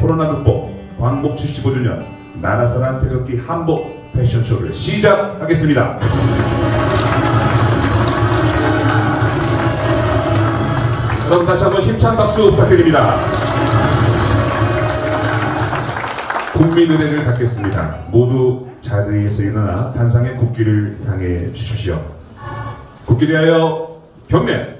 코로나 극복 광복 75주년 나라사랑 태극기 한복 패션쇼를 시작하겠습니다. 여러분 다시 한번 힘찬 박수 부탁드립니다. 국민 의례를 갖겠습니다. 모두 자리에서 일어나 단상의 국기를 향해 주십시오. 국기를 위하여 경례!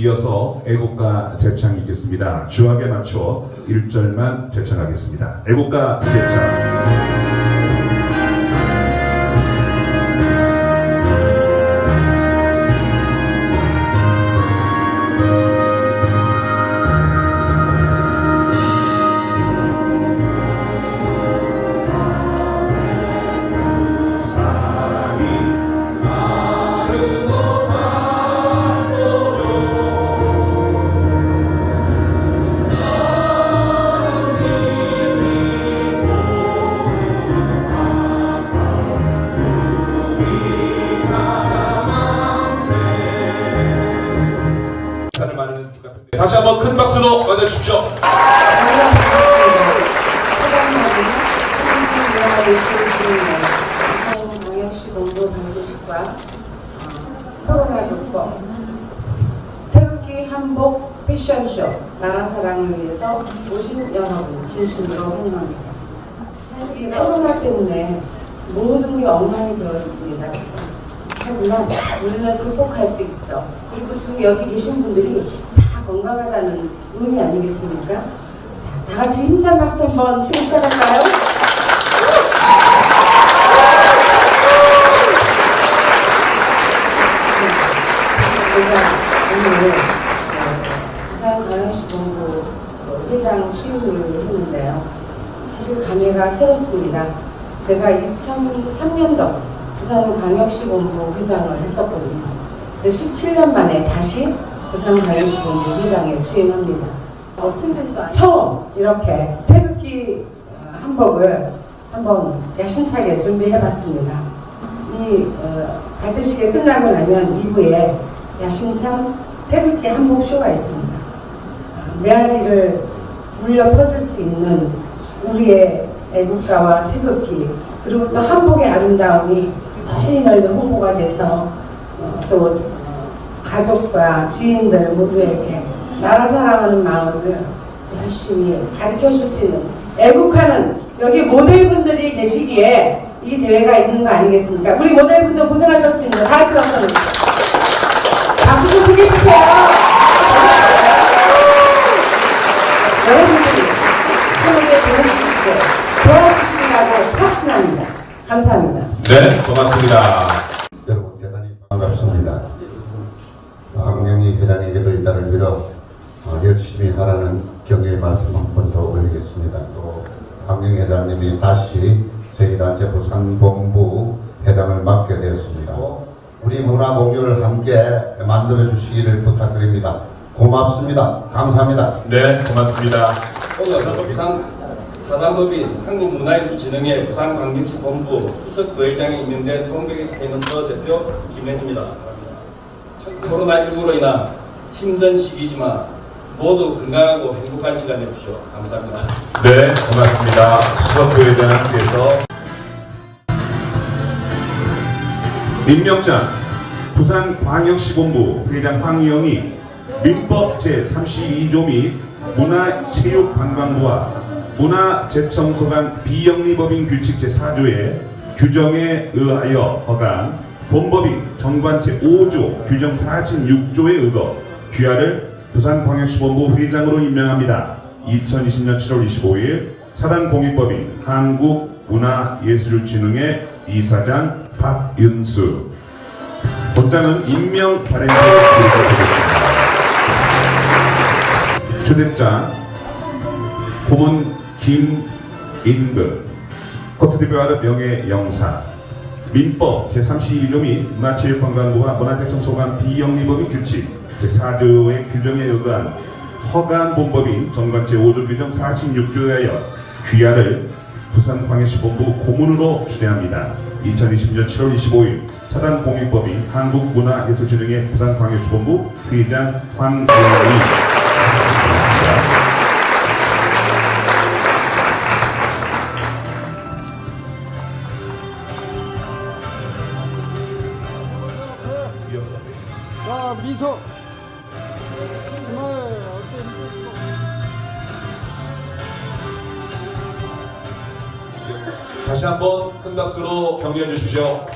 이어서 애국가 제창이 있겠습니다. 주악에 맞춰 1절만 제창하겠습니다. 애국가 제창. 오신 여러분 진심으로 환영합니다. 사실 제가 코로나 때문에 모든 게 엉망이 되어 있습니다 지금. 하지만 우리는 극복할 수 있죠. 그리고 지금 여기 계신 분들이 다 건강하다는 의미 아니겠습니까? 다, 다 같이 힘찬 박수 한번 치고 시작할까요? 제가 오늘 어, 부산광역시본부 회장 취임을 했는데요. 사실 감회가 새롭습니다. 제가 2003년도 부산광역시본부 회장을 했었거든요. 근데 17년 만에 다시 부산광역시본부 회장에 취임합니다. 어, 승진도 안- 처음 이렇게 태극기 어, 한복을 한번 야심차게 준비해봤습니다. 이 어, 발대식이 끝나고 나면 이후에 야심찬 태극기 한복 쇼가 있습니다. 어, 메아리를 울려 퍼질 수 있는 우리의 애국가와 태극기 그리고 또 한복의 아름다움이 널리 널리 홍보가 돼서 어, 또 어, 가족과 지인들 모두에게 나라 사랑하는 마음을 열심히 가르쳐 줄 수 있는 애국하는 여기 모델분들이 계시기에 이 대회가 있는 거 아니겠습니까? 우리 모델분들 고생하셨습니다. 다 같이 박수 한번 주시죠. 확신합니다. 감사합니다. 네, 고맙습니다. 여러분 대단히 반갑습니다. 황명희 회장에게도 이 자리를 빌어 어, 열심히 하라는 격려의 말씀 한 번 더 올리겠습니다. 또 황명희 회장님이 다시 저희단체 부산본부 회장을 맡게 되었습니다. 우리 문화 공유를 함께 만들어 주시기를 부탁드립니다. 고맙습니다. 감사합니다. 네, 고맙습니다. 오늘 부산 사단법인 한국문화예술진흥회 부산광역시 본부 수석 부회장에 있는데 동백해먼저 대표 김현입니다. 코로나19로 인한 힘든 시기지만 모두 건강하고 행복한 시간 되십시오. 감사합니다. 네, 고맙습니다. 수석 부회장께서 임명장 부산광역시본부 회장 황희영이 민법 제32조 및 문화체육관광부와 문화재청소관 비영리법인 규칙 제4조의 규정에 의하여 허가한 본법인 정관 제5조 규정 46조에 의거 귀하를 부산광역시본부 회장으로 임명합니다. 2020년 7월 25일 사단공익법인 한국문화예술진흥회 이사장 박윤수 본장은 임명 발행지에 기록되겠습니다. 주대장 고문 김인근 코트디부아르 명예영사. 민법 제32조 및 문화체육관광부와 문화재청소관 비영리법인 규칙. 제4조의 규정에 의한 허가본법인 정관 제5조 규정 46조에 하여 귀하를 부산광역시본부 고문으로 추대합니다. 2020년 7월 25일 사단공익법인 한국문화예술진흥회 부산광역시본부 회장 황영희 미소. 정말? 미소. 다시 한번 큰 박수로 격려해 주십시오.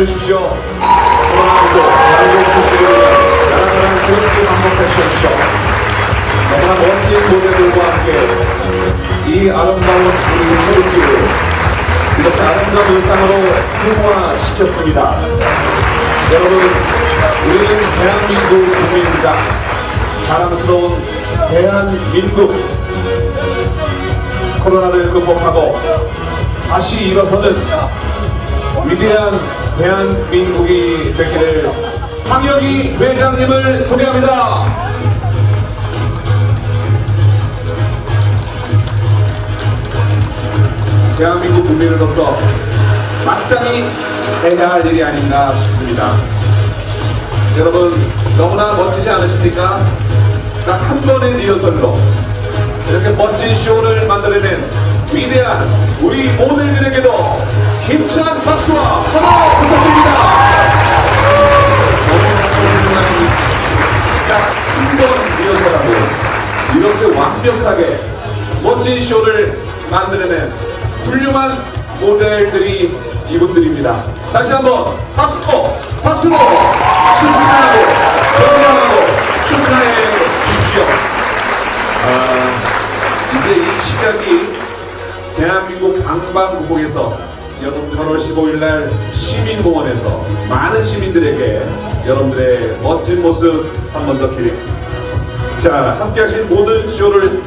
주십시오. 코로나19 대한민국 국기를 위해 나라사랑 그렇게 반복해 주십시오. 너무나 멋진 모델들과 함께 이 아름다운 우리 태극기를 이렇게 아름다운 의상으로 승화시켰습니다. 여러분, 우리는 대한민국 국민입니다. 사랑스러운 대한민국. 코로나를 극복하고 다시 일어서는 위대한 대한민국이 되기를 황영희 회장님을 소개합니다. 대한민국 국민으로서 마땅히 해야 할 일이 아닌가 싶습니다. 여러분 너무나 멋지지 않으십니까? 딱 한 번의 리허설로 이렇게 멋진 쇼를 만들어낸 위대한 우리 모델들에게도 힘찬 박수와 환호 부탁드립니다. 딱한 번 리허설하고 이렇게 완벽하게 멋진 쇼를 만들어낸 훌륭한 모델들이 이분들입니다. 다시 한번 박수로 박수로 칭찬하고 격려하고 축하해 주십시오. 아, 이제 이 시각이 대한민국 방방곡곡에서 여러분 8월 15일 날 시민공원에서 많은 시민들에게 여러분들의 멋진 모습 한 번 더 기립. 자, 함께 하신 모든 쇼를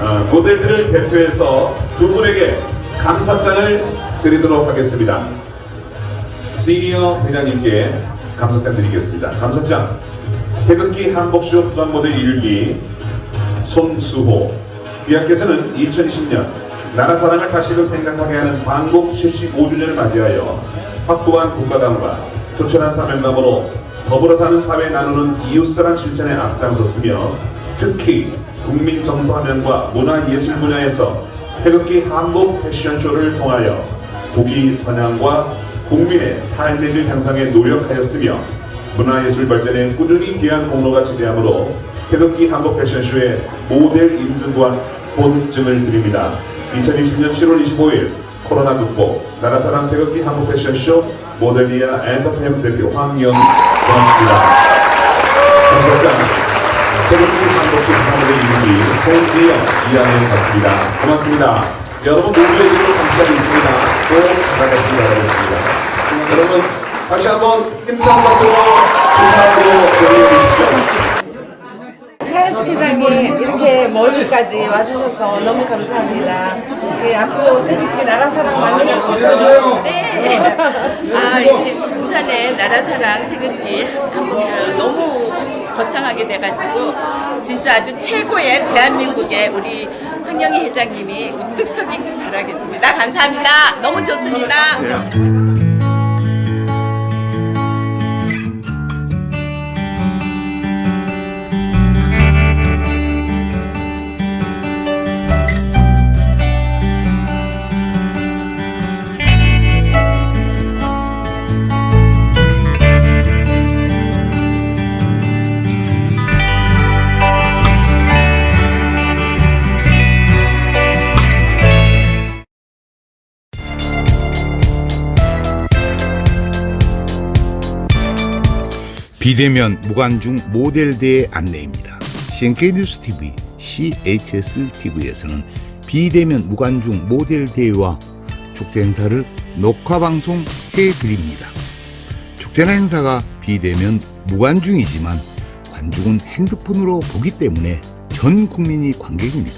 어, 모델들을 대표해서 두 분에게 감사장을 드리도록 하겠습니다. 시니어 회장님께 감사장 드리겠습니다. 감사장 태극기 한복쇼 부산 모델 1기 손수호 위원께서는 2020년 나라 사랑을 다시금 생각하게 하는 광복 75주년을 맞이하여 확고한 국가감과 조천한 사명감으로 더불어 사는 사회 나누는 이웃사랑 실천에 앞장섰으며 특히 국민 정서화면과 문화예술 분야에서 태극기 한복 패션쇼를 통하여 국위 선양과 국민의 삶의 질 향상에 노력하였으며 문화예술 발전에 꾸준히 귀한 공로가 지대하므로 태극기 한복 패션쇼의 모델 인증과 본증을 드립니다. 2020년 7월 25일 코로나 극복 나라사랑 태극기 한복 패션쇼 모델리아 엔터테인먼트 대표 황영 고맙습니다. 감사합니다. 태극기 한복쇼 한복의 이름이 송지영 이하늘 같습니다. 고맙습니다. 여러분 모두에게도 감사가 있습니다. 꼭 나가시기 바라겠습니다. 여러분 다시 한번 힘찬 박수로 축하하고 드려주십시오. 회장님 이렇게 멀리까지 와주셔서 너무 감사합니다. 예, 앞으로 태극기 나라 사랑 많이 해주시고요. 네. 아, 이렇게 부산의 나라사랑 태극기 한복쇼 너무 거창하게 돼가지고 진짜 아주 최고의 대한민국의 우리 황영희 회장님이 우뚝 서기길 바라겠습니다. 감사합니다. 너무 좋습니다. 비대면 무관중 모델대회 안내입니다. CNK 뉴스 TV, CHS TV에서는 비대면 무관중 모델대회와 축제 행사를 녹화 방송해 드립니다. 축제나 행사가 비대면 무관중이지만 관중은 핸드폰으로 보기 때문에 전 국민이 관객입니다.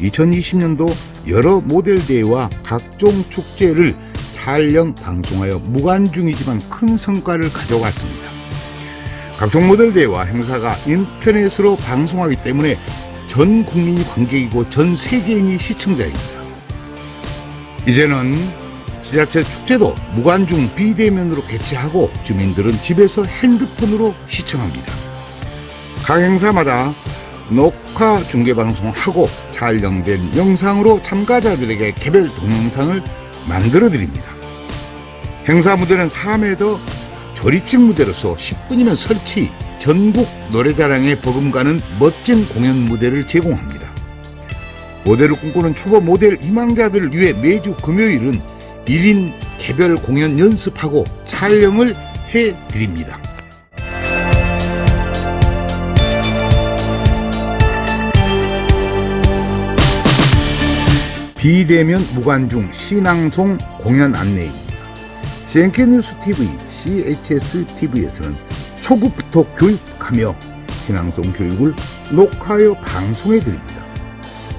2020년도 여러 모델대회와 각종 축제를 촬영 방송하여 무관중이지만 큰 성과를 가져왔습니다. 각종 모델 대회와 행사가 인터넷으로 방송하기 때문에 전 국민이 관객이고 전 세계인이 시청자입니다. 이제는 지자체 축제도 무관중 비대면으로 개최하고 주민들은 집에서 핸드폰으로 시청합니다. 각 행사마다 녹화 중계 방송하고 촬영된 영상으로 참가자들에게 개별 동영상을 만들어 드립니다. 행사 무대는 3m 조립식 무대로서 10분이면 설치, 전국 노래자랑에 버금가는 멋진 공연 무대를 제공합니다. 모델을 꿈꾸는 초보 모델 희망자들을 위해 매주 금요일은 1인 개별 공연 연습하고 촬영을 해 드립니다. 비대면 무관중 신앙송 공연 안내입니다. CNK뉴스 TV, CHS TV에서는 초급부터 교육하며 신앙송 교육을 녹화하여 방송해 드립니다.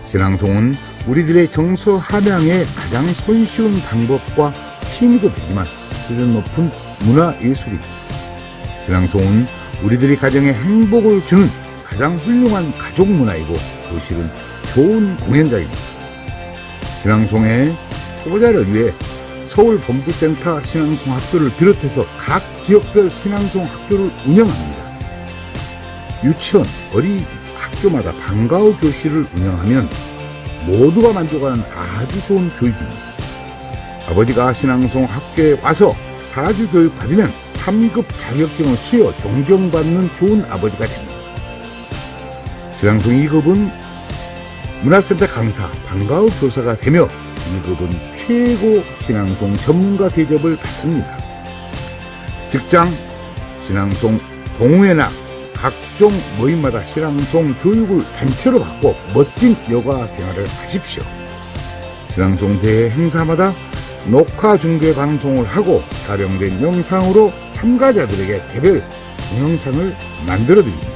신앙송은 우리들의 정서 함양의 가장 손쉬운 방법과 힘이도 되지만 수준 높은 문화 예술입니다. 신앙송은 우리들이 가정에 행복을 주는 가장 훌륭한 가족 문화이고 교실은 좋은 공연장입니다. 신앙송의 초보자를 위해 서울 본부센터 신앙송 학교를 비롯해서 각 지역별 신앙송 학교를 운영합니다. 유치원, 어린이집, 학교마다 방과후 교실을 운영하면 모두가 만족하는 아주 좋은 교육입니다. 아버지가 신앙송 학교에 와서 사주 교육 받으면 3급 자격증을 수여 존경받는 좋은 아버지가 됩니다. 신앙송 2급은 문화센터 강사, 방과후 교사가 되며 1급은 최고 신앙송 전문가 대접을 받습니다. 직장, 신앙송 동호회나 각종 모임마다 신앙송 교육을 단체로 받고 멋진 여가 생활을 하십시오. 신앙송 대회 행사마다 녹화 중계 방송을 하고 촬영된 영상으로 참가자들에게 개별 동영상을 만들어 드립니다.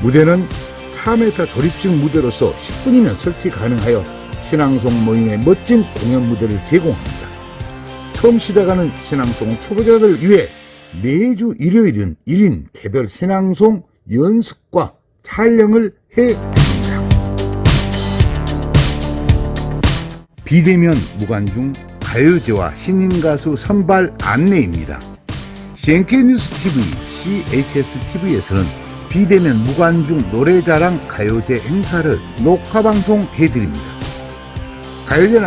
무대는 4m 조립식 무대로서 10분이면 설치 가능하여 신앙송 모임의 멋진 공연 무대를 제공합니다. 처음 시작하는 신앙송 초보자들 위해 매주 일요일은 1인 개별 신앙송 연습과 촬영을 해 드립니다. 비대면 무관중 가요제와 신인 가수 선발 안내입니다. CNK 뉴스 TV, CHS TV에서는 비대면 무관중 노래자랑 가요제 행사를 녹화 방송해 드립니다.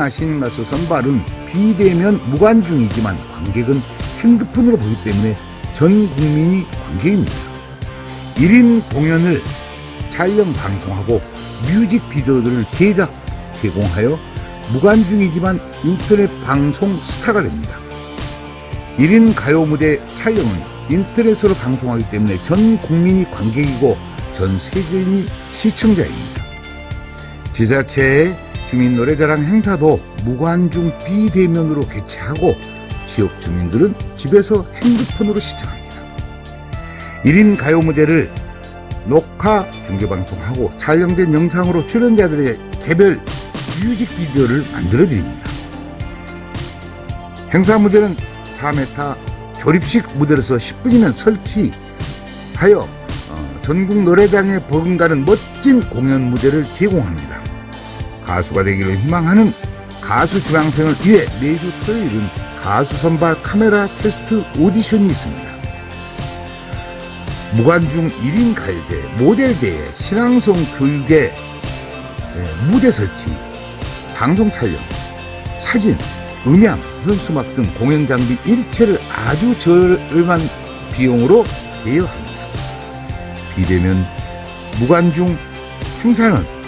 신인 가수 선발은 비대면 무관중이지만 관객은 핸드폰으로 보기 때문에 전 국민이 관객입니다. 1인 공연을 촬영 방송하고 뮤직 비디오들을 제작 제공하여 무관중이지만 인터넷 방송 스타가 됩니다. 1인 가요 무대 촬영은 인터넷으로 방송하기 때문에 전 국민이 관객이고 전 세계인이 시청자입니다. 지자체의 주민 노래자랑 행사도 무관중 비대면으로 개최하고 지역 주민들은 집에서 핸드폰으로 시청합니다. 1인 가요 무대를 녹화 중계방송하고 촬영된 영상으로 출연자들의 개별 뮤직비디오를 만들어 드립니다. 행사 무대는 4m 조립식 무대로서 10분이면 설치하여 어, 전국 노래장에 버금가는 멋진 공연 무대를 제공합니다. 가수가 되기를 희망하는 가수 지망생을 위해 매주 토요일은 가수 선발 카메라 테스트 오디션이 있습니다. 무관중 1인 가요제, 모델대회, 신앙송 교육의 예, 무대 설치, 방송 촬영, 사진, 음향, 현수막 등 공연 장비 일체를 아주 저렴한 비용으로 대여합니다. 비대면 무관중 행사는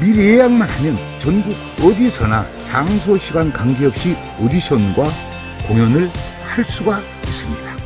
미리 예약만 하면 전국 어디서나 장소 시간 관계없이 오디션과 공연을 할 수가 있습니다.